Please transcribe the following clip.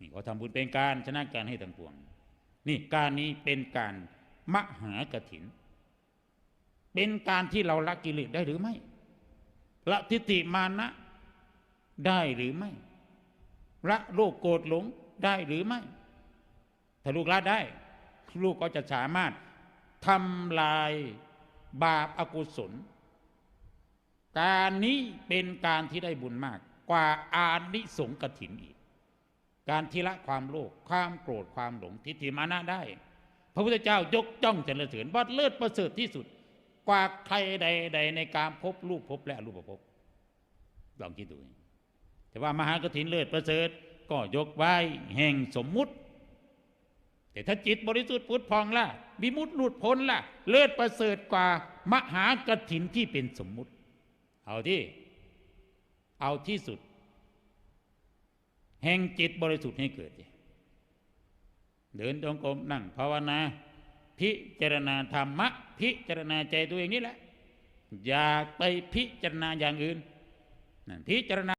นี่เขาทำบุญเป็นการชนะการให้ทั้งปวง นี่การนี้เป็นการมหากถิน เป็นการที่เราละกิเลสได้หรือไม่ละทิฏฐิมานะ ได้หรือไม่ละโลกโกรธหลงได้หรือไม่ ถ้าลูกละได้ ลูกก็จะสามารถทำลายบาปอากุศล การนี้เป็นการที่ได้บุญมาก กว่าอานิสงส์กถินอีก การทีละความโลภความโกรธความหลงทิฏฐิมานะได้ พระพุทธเจ้ายกจ้องสรรเสริญว่าเลิศประเสริฐที่สุด กว่าใครใดๆในการพบรูปพบและรูปภพลองคิดดู แต่ว่ามหากถินเลิศประเสริฐก็ยกไว้แห่งสมมุติ แต่ถ้าจิตบริสุทธิ์พุทธพองล่ะวิมุตติหลุดพ้นล่ะ เลิศประเสริฐกว่ามหากถินที่เป็นสมมุติ เอาที่ เอาที่สุด แห่งจิตบริสุทธิ์ให้เกิด เดินจงกรมนั่งภาวนา พิจารณาธรรมะ พิจารณาใจตัวเองนี่แหละ อย่าไปพิจารณาอย่างอื่นนั่นพิจารณา